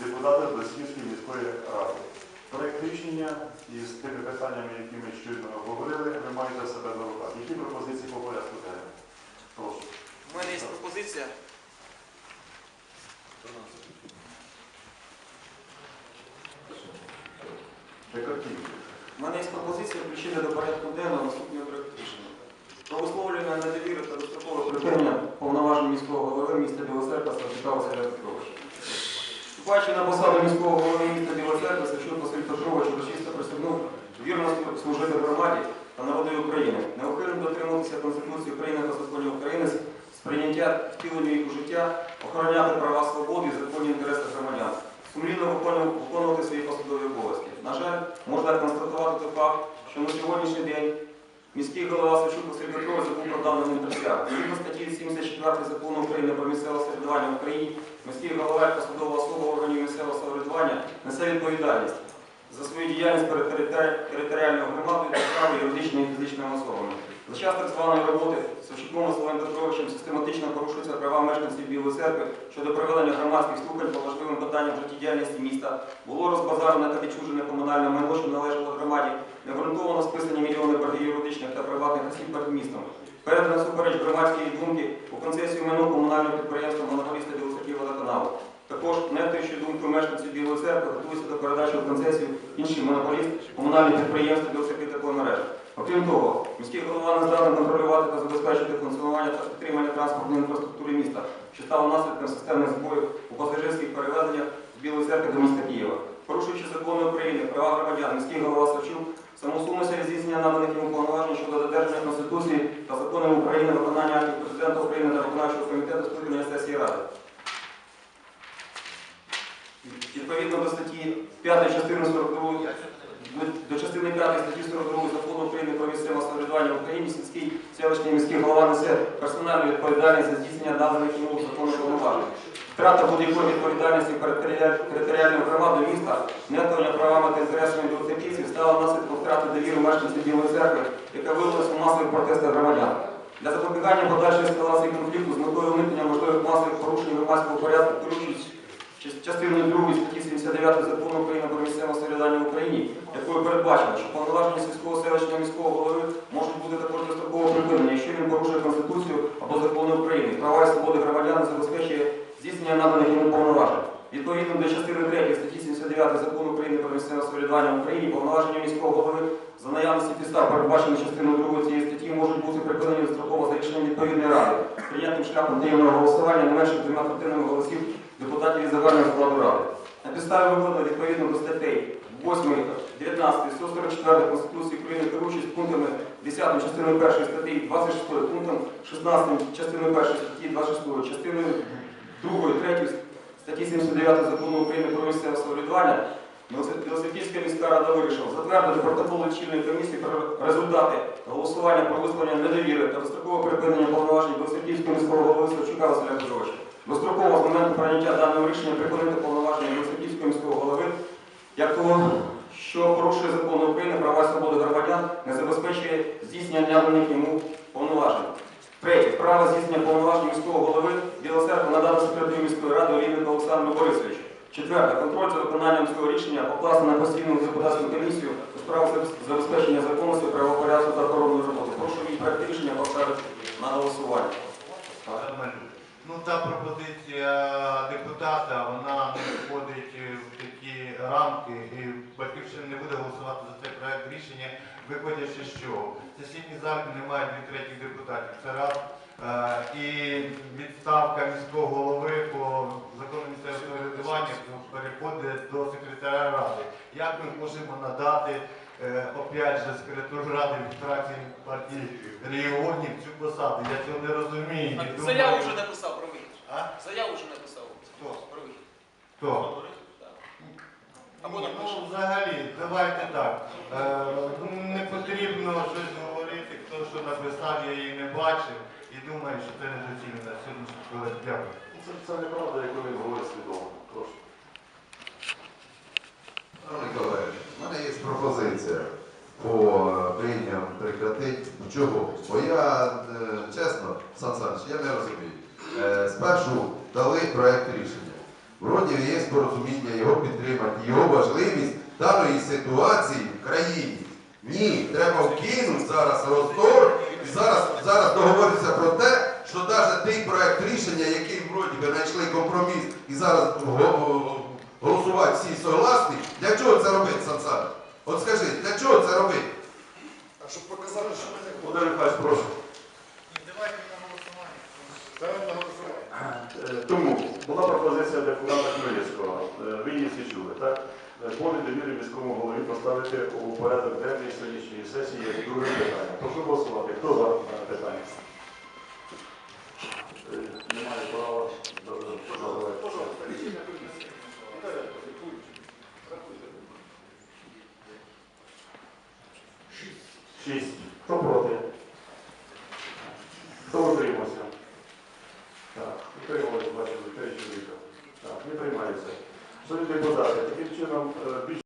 депутата Блесківської міської ради. Проект рішення із тими питаннями, які ми щойно говорили, ви маєте себе на руках. Які пропозиції по порядку денному? Прошу. У мене є пропозиція. У мене є пропозиція включити до порядку денного наступний проект рішення. Про висловлювання недовіри та дострокове припинення повноважень міського голови міста Білоцерква Савчука Василя Петровича. Вступаючи на посаду міського голови міста Білоцерква, Савчук Василь Петрович урочисто присягнув вірно служити громаді та народу України, неухильно дотримуватися Конституції України та законів України, сприйняття втілення їх у життя, охороняти права свободи і законні інтереси громадян, сумлінно виконув- виконувати свої посадові обов'язки. На жаль, можна констатувати той факт, що на сьогоднішній день міський голова Савчук Василь забув про дану присягу. Згідно статті 74 закону України про місцеве самоврядування в Україні, міський голова як посадова особа органів місцевого самоврядування несе відповідальність за свою діяльність перед територіальною громадою справи юридичними і фізичними особами. За час так званої роботи Савчуком Василем Петровичем систематично порушуються права мешканців Білої церкви щодо проведення громадських слухань по важливим питанням життєдіяльності міста. Було розбазарено та відчужене комунальне майно, що належало громаді, неґрунтовано списані мільйони боргів юридичних та приватних осіб перед містом. Передано супереч громадської думки у концесію майно комунального підприємства монополіста Білоцерків водоканалу. Також, нехтуючи думкою мешканців Білої церкви, готується до передачі в концесію інший монополіст комунальне підприємство Білоцерків такої мережі. Окрім того, міський голова не здатний контролювати та забезпечити функціонування та підтримання транспортної інфраструктури міста, що стало наслідком системних збоїв у пасажирських перевезеннях з Білої церкви до міста Києва. Порушуючи закони України, права громадян, міський голова Савчук самосумно сумуся здійснення наданих йому повноважень щодо додержання Конституції та законів України, виконання актів президента України та виконавчого комітету скликання сесії Ради. Відповідно до статті 5 частини 42 частини 5 статті 42 закону України про місцеве самоврядування в Україні сільський селищний міський голова несе персональну відповідальність за здійснення наданих йому законних повноважень. Втрата будь-якої відповідальності перед територіаль- територіальною громадою міста, нехтування правами та інтересами білоцерківців стало наслідком втрати довіри мешканців Білої церкви, яка виявилася у масових протестах громадян. Для запобігання подальшої ескалації конфлікту з метою уникнення можливих масових порушень громадського порядку, Част- частиною 2 статті 79 закону України про місцеве самоврядування в Україні, якою передбачено, що повноваження сільського селищного міського голови можуть бути також достроково припинені, якщо він порушує Конституцію або закони України, права і свободи громадян забезпечує здійснення наданих йому повноважень. Відповідно до частини 3 статті 79 закону України про місцеве самоврядування в Україні, повноваження міського голови за наявності підстав, передбачені частиною 2 цієї статті, можуть бути припинені достроково за рішенням відповідної ради, прийнятим шляхом таємного голосування не менше двома третинами голосів депутатів від загального складу ради. На підставі викладено відповідно до статей 8, 19, 144 Конституції України, керуючись пунктами 10 частиною 1 статті 26, пунктом 16 частиною 1 статті 26, частиною 2, 3 статті 79 закону України про місцеве самоврядування, Білоцерківська міська рада вирішила затвердити протокол лічильної комісії про результати голосування про висловлення недовіри та дострокове припинення повноважень Білоцерківського міського голови Савчука Василя Петровича. Достроково з моменту прийняття даного рішення припинити повноваження Білоцерківського міського голови як того, що порушує закони України, права і свободи громадян, не забезпечує здійснення наданих йому повноважень. Третє. Право здійснення повноважень міського голови Біла Церква надати секретарю міської ради Олійнику Олександру Борисовичу. Четверте. Контроль за виконанням цього рішення покласти на постійну депутатську комісію у справах забезпечення законності, правопорядку та охоронної роботи. Прошу проект рішення поставити на голосування. Ну, та пропозиція депутата, вона не входить в такі рамки, і Батьківщина не буде голосувати за цей проект рішення, виходячи, що в сесійній залі немає дві третіх депутатів. Це раз. Е, І відставка міського голови по закону місцевого самоврядування переходить до секретаря ради. Як ми можемо надати опять же секретарю ради від фракції партії регіонів цю посаду? Я цього не розумію. і думаю- Заяву вже написав про вихід. А? Заяву вже написав Хто? про вихід. Хто? Або ну, взагалі, давайте так. Е, ну, не потрібно щось говорити, хто що написав, я її не бачив і думаю, що це недоцільно на сьогоднішній хвилин. Дякую. Це, це неправда, яку він говорить свідомо. Прошу. Пане колеги, в мене є пропозиція по прийняттям прекратити. Чого? Бо я, е, чесно, Сан Саныч, я не розумію. Е, Спершу дали проект рішення. вроді є порозуміння його підтримати, його важливість даної ситуації в країні. Ні, треба вкинути зараз розтор і зараз, зараз договоритися про те, що навіть той проект рішення, який вроді би знайшли компроміс і зараз го- го- голосувати всі согласні, для чого це робити, Сан Саныч? От скажіть, для чого це робити? А щоб показати, що ми не Володимир Михайлович, прошу. Давайте на голосування. ставимо на голосування. Е, Тому була пропозиція депутата Хмельницького. Е, Ви її всі чули, так? Е, По недовірі міському голові поставити у порядок денний сьогоднішньої сесії як друге питання. Прошу голосувати. Хто за питання? Е, Немає права. Добре. Шість. Хто проти?